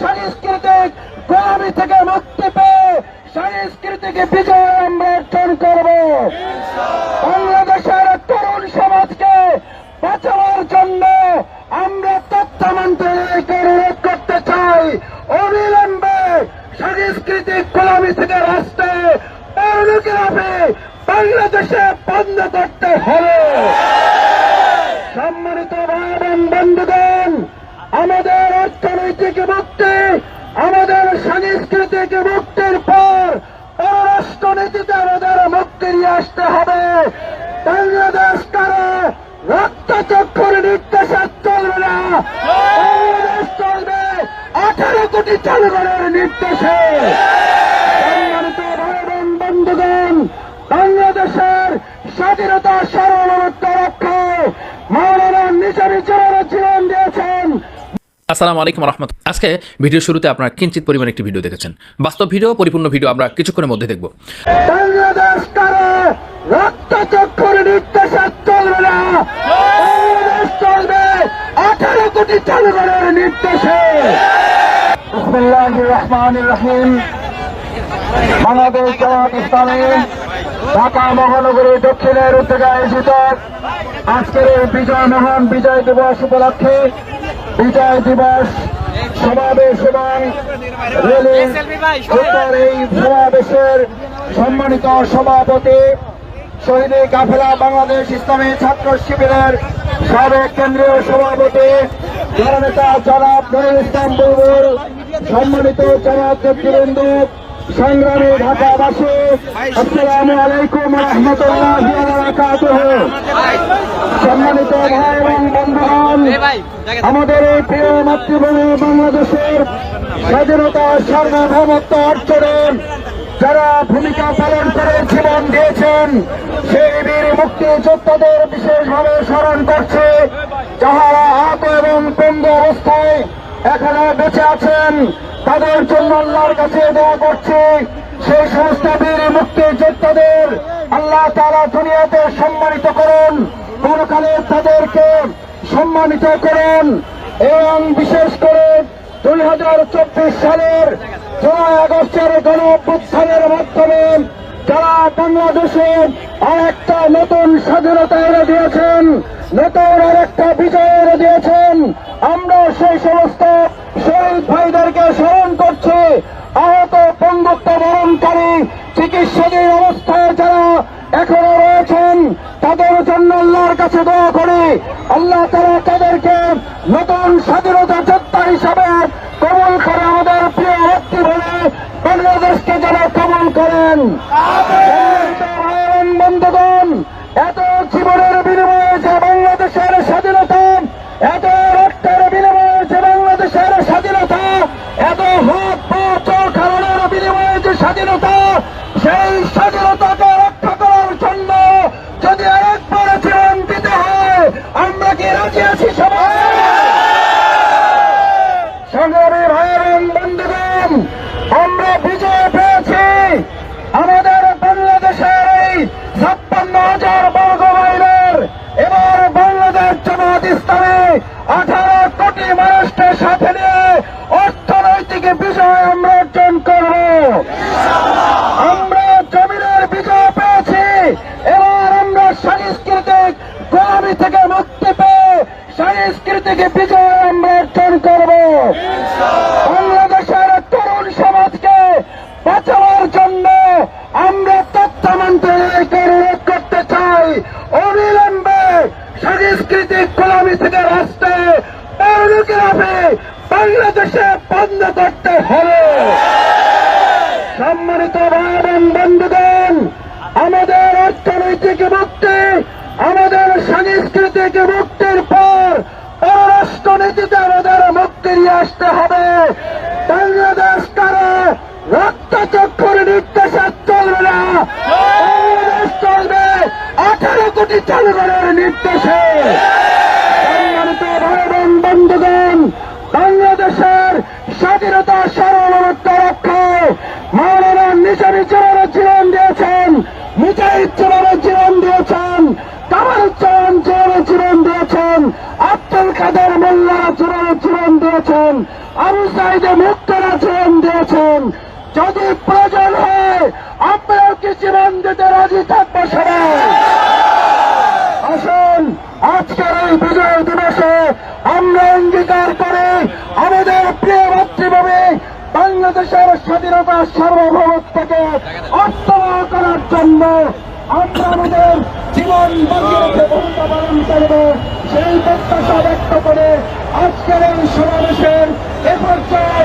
সাংস্কৃতিক গোলামি থেকে মুক্তি পেয়ে সাংস্কৃতিক বিজয় আমরা অর্জন করব। বাংলাদেশের তরুণ সমাজকে বাঁচানোর জন্য আমরা তথ্যমন্ত্রীকে অনুরোধ করতে চাই। অবিলম্বে সাংস্কৃতিক গোলামি থেকে রাষ্ট্রে পরলোকিরাপে বাংলাদেশে বন্ধ করতে হবে। সম্মানিত ভাই বন্ধুগণ, আমাদের আমাদের সাংস্কৃতিক মুক্তির পর পররাষ্ট্রনীতিতে আমাদের মুক্তি নিয়ে আসতে হবে। বাংলাদেশ কারও রক্তচক্ষুর নির্দেশে চলবে না। বাংলাদেশ চলবে আঠারো কোটি জনগণের নির্দেশে। বন্ধুগণ, বাংলাদেশের স্বাধীনতা সার্বভৌমত্ব রক্ষায় মাওলানা নিজামী দিয়েছেন আসসালামু আলাইকুম রহমত। আজকে ভিডিও শুরুতে আপনারা কিঞ্চিত পরিমাণে একটি ভিডিও দেখেছেন। বাস্তব ভিডিও, পরিপূর্ণ ভিডিও আমরা কিছুক্ষণের মধ্যে দেখব। ঢাকা মহানগরী দক্ষিণের উদ্যোগে আয়োজিত আজকের এই বিজয় মহান বিজয় দিবস উপলক্ষে বিজয় দিবস সমাবেশ এবং এই সমাবেশের সম্মানিত সভাপতি শহীদ কাফেলা বাংলাদেশ ইসলামী ছাত্র শিবিরের সাবেক কেন্দ্রীয় সভাপতি জননেতা জনাব নুরুল ইসলাম বুলবুল সম্মানিত জামাত নেতৃবৃন্দ সংগ্রামী ঢাকাবাসী, আসসালামু আলাইকুম রহমতুল্লাহ সম্মানিত ভাই এবং বন্ধুগণ, আমাদের এই প্রিয় মাতৃভূমি বাংলাদেশের স্বাধীনতা সার্বভৌমত্ব অর্জনে যারা ভূমিকা পালন করে জীবন দিয়েছেন, সেই বীর মুক্তিযোদ্ধাদের বিশেষভাবে স্মরণ করছে, যাহারা আহত এবং পঙ্গু অবস্থায় এখানে বেঁচে আছেন। তাদের জন্য আল্লাহর কাছে দোয়া করছি। সেই সমস্ত বীর মুক্তিযোদ্ধাদের আল্লাহ তারা দুনিয়াতে সম্মানিত করুন। পরকালে তাদেরকে সম্মানিত করুন। এবং বিশেষ করে দুই হাজার চব্বিশ সালের জুলাই আগস্টের গণ অভ্যুত্থানের মাধ্যমে যারা বাংলাদেশে আরেকটা নতুন স্বাধীনতা এনে দিয়েছেন, নতুন আরেকটা বিজয় এনে দিয়েছেন, আমরা সেই সমস্ত শহীদ ভাইদেরকে স্মরণ করছি আহত বন্ধুত্ব বরণকারী চিকিৎসাধীন অবস্থায় যারা এখনও রয়েছেন, তাদের জন্য আল্লাহর কাছে দোয়া করি। আল্লাহ তারা তাদেরকে নতুন স্বাধীনতা যোদ্ধা হিসাবে কবল করে আমাদের প্রিয় ব্যক্তি বলে বাংলাদেশকে যারা কবল করেন। বন্ধুগণ, এত জীবনের বিনিময়ে যে বাংলাদেশের স্বাধীনতা, এত রক্তের বিনিময়ে যে বাংলাদেশের স্বাধীনতা, এত হাত পা চোখ বিনিময়ে যে স্বাধীনতা সেই স্বাধীনতাকে রক্ষা করার জন্য যদি আরেকবার জীবন দিতে হয়, আমরা কি রাজি আছি সবাই? সংগ্রামী ভাইয়ের বন্ধুগণ, আমরা বিজয় পেয়েছি। আমাদের বাংলাদেশের এই ছাপ্পান্ন হাজার বর্গ মাইলের এবার বাংলাদেশ জামাত ইসলামী আঠারো কোটি মানুষকে সাথে নিয়ে অর্থনৈতিক বিজয় আমরা অর্জন করব আমরা জমিনের বিজয় পেয়েছি এবার আমরা সাংস্কৃতিক গোলামি থেকে মুক্তি পেয়ে সাংস্কৃতিক বিজয় আমরা অর্জন করব। বাংলাদেশের তরুণ সমাজকে বাঁচানোর জন্য আমরা তথ্যমন্ত্রীকে অনুরোধ করতে চাই। অবিলম্বে সাংস্কৃতিক গোলামি থেকে পরলোকিরাপে বাংলাদেশে বন্ধ করতে হবে। সম্মানিত ভাই বন্ধুগণ, আমাদের অর্থনৈতিক মুক্তি আমাদের সাংস্কৃতিক মুক্তির পররাষ্ট্রনীতিতে আমাদের মুক্তি নিয়ে আসতে হবে। বাংলাদেশ কারও রক্তচক্ষুর নির্দেশে চলবে না। বাংলাদেশ চলবে আঠারো কোটি জনগণের নির্দেশে সম্মানিত ভাই এবং বন্ধুগণ বাংলাদেশের স্বাধীনতা সার্বভৌমত্ব রক্ষায় মাওলানা নিজামী জীবনের জীবন দিয়েছেন মুজাহিদ জীবনের জীবন দিয়েছেন কামারুজ্জামান জীবনের জীবন দিয়েছেন আব্দুল কাদের মোল্লা জীবনের জীবন দিয়েছেন সাইদে আচরণ দিয়েছেন, যদি প্রয়োজন হয়, আপনারাও কি জীবন দিতে রাজি থাকব সবাই। আসুন, আজকের এই বিজয় দিবসে আমরা অঙ্গীকার করে আমাদের প্রিয় মাতৃভূমি বাংলাদেশের স্বাধীনতা সার্বভৌমত্বকে অর্থবহ করার জন্য আমরা আমাদের জীবন বাঁচিয়ে ভূমিকা পালন করব সেই প্রত্যাশা ব্যক্ত করে আজকের এই সমাবেশের এ পর্যায়ে